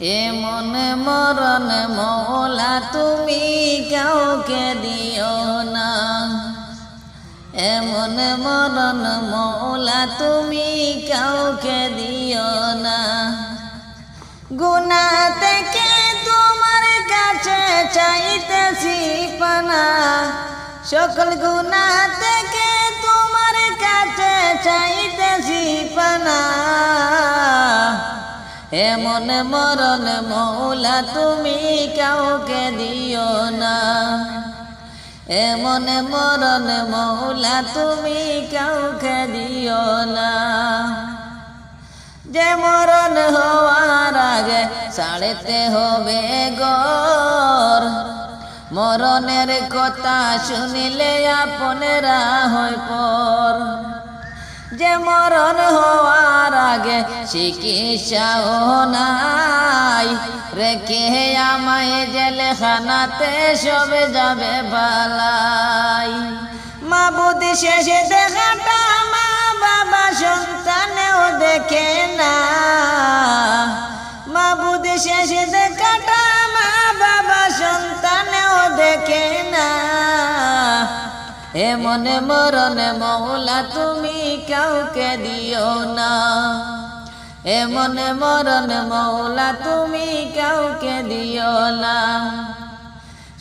এমন মরণ মৌলা, তুমি কাউকে দিও না। এমন মরণ মৌলা, তুমি কাউকে দিও না। গুনা থেকে তোমার কাছে চাইতেছি পানা। সকল গুনা থেকে এমন মরণ মৌলা তুমি কাউকে দিও না। এমন মরণ মৌলা তুমি কাউকে দিও না। যে মরণ হওয়ার আগে সাড়েতে হবে গর। মরণের কথা শুনিলে আপনেরা হয় পর। যে মরণ হওয়ার আগে চিকিৎসাও নাই। রেখে আমায় জেলখানাতে সবে যাবে বালাই। মা বুদ্ধি শেষে দেখাটা মা বাবা সন্তানেও দেখে না। মা বুদ্ধি শেষে এমন মরণ মৌলা তুমি কাউকে দিও না। এমন মরণ মৌলা তুমি কাউকে দিও না।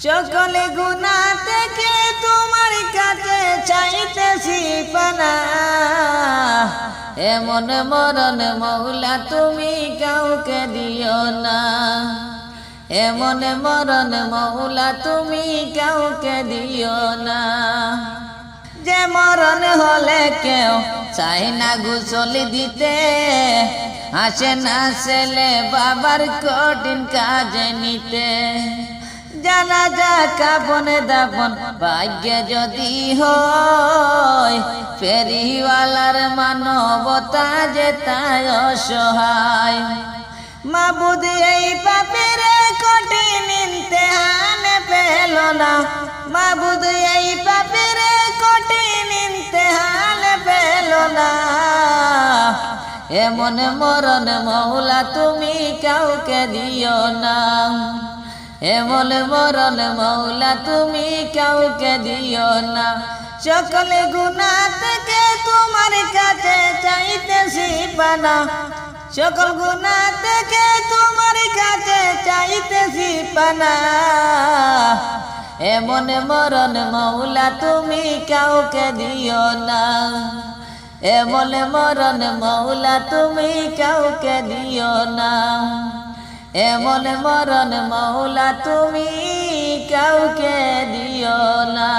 সকলে গুণা থেকে তোমার কাছে চাইতেছি পানা। এমন মরণ মৌলা তুমি কাউকে দিও না। এমন মরণ মৌলা তুমি কাউকে দিও না। যে মরণ হলে কেউ চাই না গুসল দিতে। আসে না ছেলে বাবার কঠিন কাজে নিতে। জানা যা কাবন দাবন ভাগ্যে যদি হয়, ফেরিওয়ালার মানবতা যে তাই অসহায়। মাবুদ এই পাপের না। মাবুদ, এই পাপের কঠিন ইমতেহান পেল না। এমন মরণ মৌলা তুমি কাউকে দিও না। এমন মরণ মৌলা তুমি কাউকে দিও না। সকলে গুণা থেকে তোমার কাছে চাইতেছি পানা। সকল গুণা থেকে তোমার কাছে চাইতেছি পানা। এমন মরণ মৌলা তুমি কাউকে দিও না। এমন মরণ মৌলা তুমি কাউকে দিও না। এমন মরণ মৌলা তুমি কাউকে দিও না।